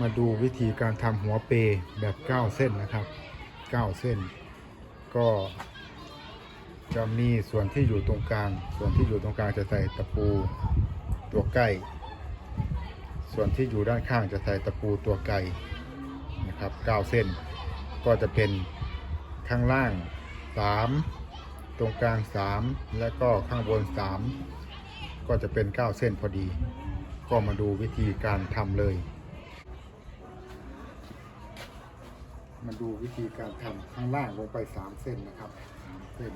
มาดูวิธีการทำหัวเปย์แบบ 9 เส้นนะครับ 9 เส้น ก็จะมีส่วนที่อยู่ตรงกลาง ส่วนที่อยู่ตรงกลางจะใส่ตะปูตัวใกล้ส่วนที่อยู่ด้านข้างจะใส่ตะปูตัวไกลนะครับ 9 เส้น ก็จะเป็นข้างล่าง 3 ตรงกลาง 3 และก็ข้างบน 3 ก็จะเป็น 9 เส้นพอดี ก็มาดูวิธีการทำเลย มาดูวิธีการทำข้างล่างลงไป3เส้นนะครับสามเส้น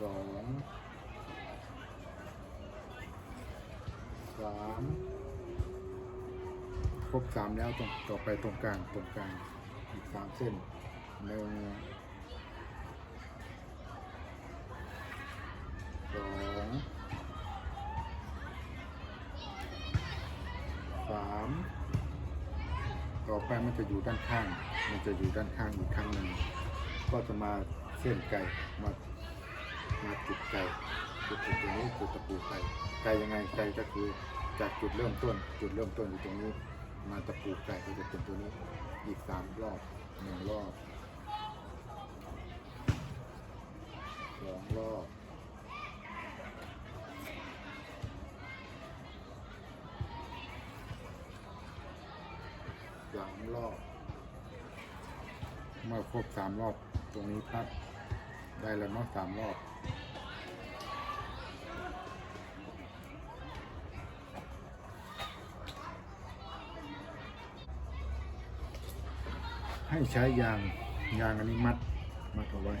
สองสามครบสามแล้วตรงต่อไปตรงกลางตรงกลางอีกสามเส้นหนึ่ง ไปมันจะอยู่ด้านข้าง มันจะอยู่ด้านข้างอีกครั้งหนึ่งก็จะมาเส้นไก่มามาจุดไก่จุดตรงนี้จุดตะปูไก่ไก่ยังไงไก่ก็คือจากจุดเริ่มต้น จุดเริ่มต้นอยู่ตรงนี้ มาตะปูไก่ก็จะเป็นตัวนี้อีกสามรอบหนึ่งรอบสองรอบ รอบ เมื่อครบสามรอบตรงนี้ปั๊บได้แล้วเนาะสามรอบให้ใช้ยางยางอันนี้มัดมัดเอาไว้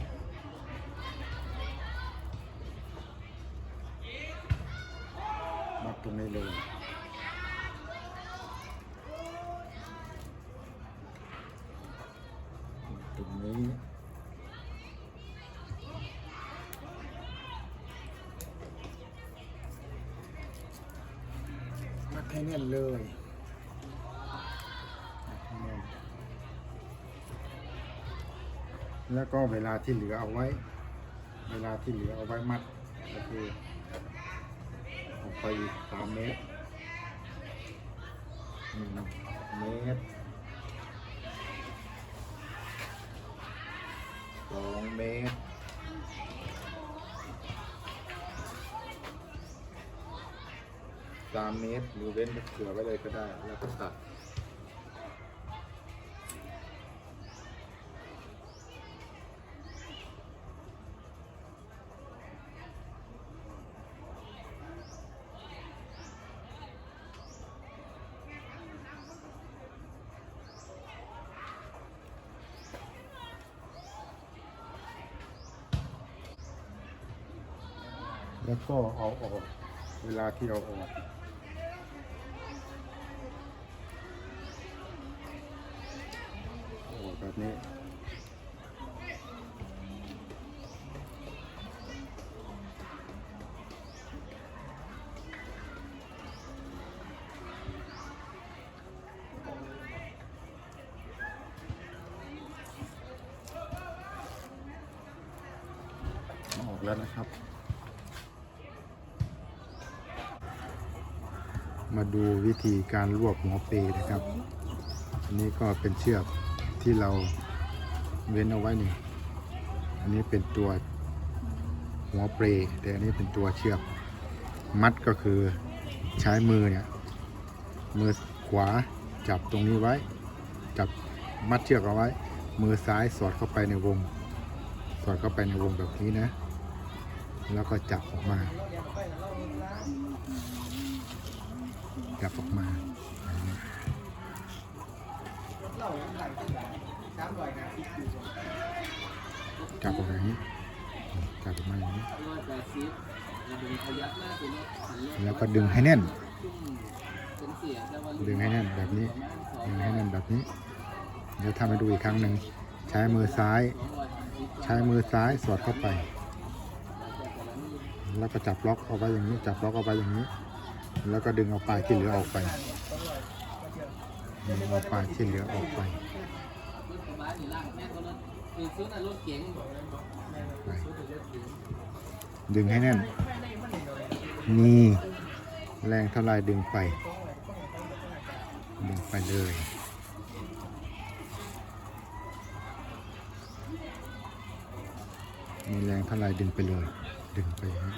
มัดตรงนี้เลย ตรงนี้ มัด ให้แน่นเลยแล้วก็เวลาที่เหลือเอาไว้ เวลาที่เหลือเอาไว้มัดก็คือออกไปสามเมตรหนึ่งเมตรสองเมตร สามเมตรหรือเว้นเผื่อไว้เลยก็ได้ แล้วก็ตัดแล้วก็เอาออก เวลาที่เราออก ออก แบบนี้ ออกแล้วนะครับ มาดูวิธีการรวบหัวเปนะครับ อันนี้ก็เป็นเชือก ที่เราเว้นเอาไว้นี่ อันนี้เป็นตัวหัวเปรย์แต่อันนี้เป็นตัวเชือก มัดก็คือใช้มือเนี่ย มือขวาจับตรงนี้ไว้ จับมัดเชือกเอาไว้ มือซ้ายสอดเข้าไปในวง สอดเข้าไปในวงแบบนี้นะ แล้วก็จับออกมา จับออกมา อย่างนี้จับออกมาอย่างนี้จับออกมาอย่างนี้แล้วก็ดึงให้แน่น ดึงให้แน่นแบบนี้ ดึงให้แน่นแบบนี้ เดี๋ยวทำให้ดูอีกครั้งหนึ่ง ใช้มือซ้าย ใช้มือซ้ายสอดเข้าไป แล้วก็จับล็อกเอาไว้อย่างนี้ จับล็อกเอาไว้อย่างนี้ แล้วก็ดึงเอาปลายที่เหลือออกไป ดึงเอาปลาที่เหลือออกไปไปดึงให้แน่น นี่ แรงเท่าไรดึงไป ดึงไปเลยมีแรงเท่าไรดึงไปเลย ดึงไปฮะ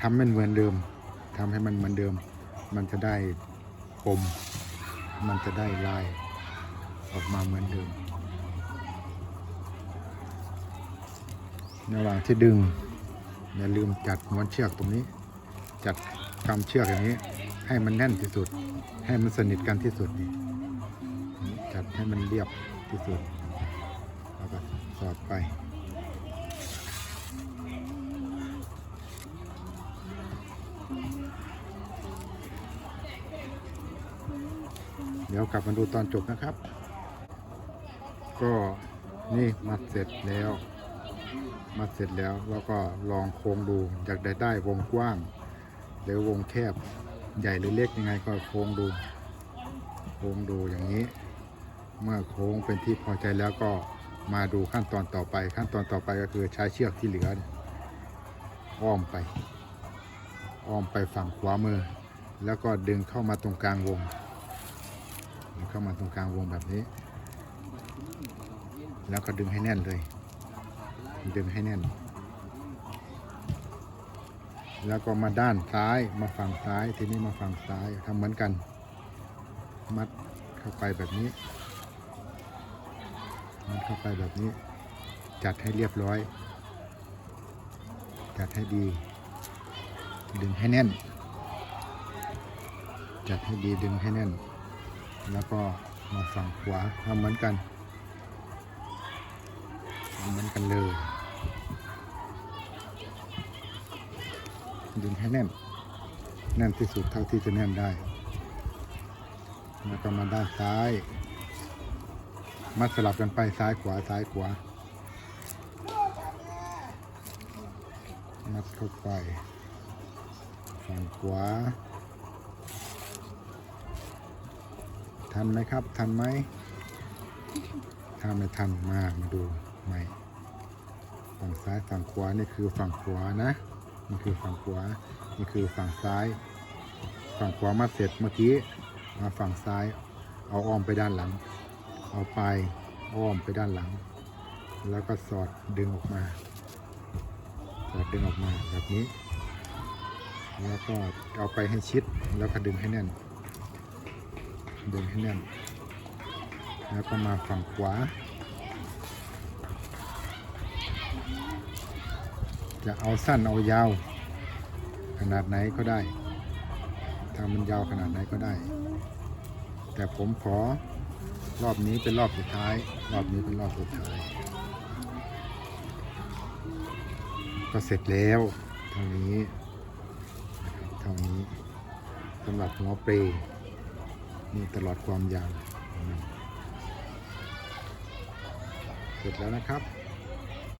ทำมันเหมือนเดิมทำให้มันเหมือนเดิม มันจะได้ปมมันจะได้ลายออกมาเหมือนเดิมระหว่างที่ดึง อย่าลืมจัดม้วนเชือกตรงนี้ จัดกำเชือกอย่างนี้ ให้มันแน่นที่สุด ให้มันสนิทกันที่สุดนี่จัดให้มันเรียบที่สุดแล้วก็สอดไป เดี๋ยวกลับมาดูตอนจบนะครับ ก็นี่มัดเสร็จแล้ว มัดเสร็จแล้วแล้วก็ลองโค้งดูอยากได้ได้วงกว้าง หรือวงแคบใหญ่หรือเล็กยังไงก็โค้งดู โค้งดูอย่างนี้ เมื่อโค้งเป็นที่พอใจแล้วก็มาดูขั้นตอนต่อไป ขั้นตอนต่อไปก็คือใช้เชือกที่เหลืออ้อมไป อ้อมไปฝั่งขวามือ แล้วก็ดึงเข้ามาตรงกลางวง เข้ามาตรงกลางวงแบบนี้ แล้วก็ดึงให้แน่นเลย ดึงให้แน่น แล้วก็มาด้านซ้ายมาฝั่งซ้ายทีนี้มาฝั่งซ้ายทำเหมือนกัน มัดเข้าไปแบบนี้ มัดเข้าไปแบบนี้ จัดให้เรียบร้อย จัดให้ดี ดึงให้แน่น จัดให้ดีดึงให้แน่น แล้วก็มาฝั่งขวาทำเหมือนกันทำเหมือนกันเลยดึงให้แน่น แน่นที่สุดเท่าที่จะแน่นได้ แล้วก็มาด้านซ้าย มัดสลับกันไปซ้ายขวาซ้ายขวา มัดเข้าไปฝั่งขวา ทันไหมครับ ทันไหมถ้าไม่ทันมามาดูใหม่ฝั่งซ้ายฝั่งขวานี่คือฝั่งขวานะนี่คือฝั่งขวานี่คือฝั่งซ้าย ฝั่งขวามาเสร็จเมื่อกี้มาฝั่งซ้าย เอาอ้อมไปด้านหลัง เอาปลายอ้อมไปด้านหลัง แล้วก็สอดดึงออกมา สอดดึงออกมาแบบนี้ แล้วก็เอาไปให้ชิดแล้วก็ดึงให้แน่น ดึงให้แน่น แล้วก็มาฝั่งขวา จะเอาสั้นเอายาว ขนาดไหนก็ได้ถ้ามันยาวขนาดไหนก็ได้ แต่ผมขอรอบนี้เป็นรอบสุดท้าย รอบนี้เป็นรอบสุดท้าย ก็เสร็จแล้วเท่านี้เท่านี้สำหรับหัวเปรย์ นี่ตลอดความยาวเสร็จแล้วนะครับ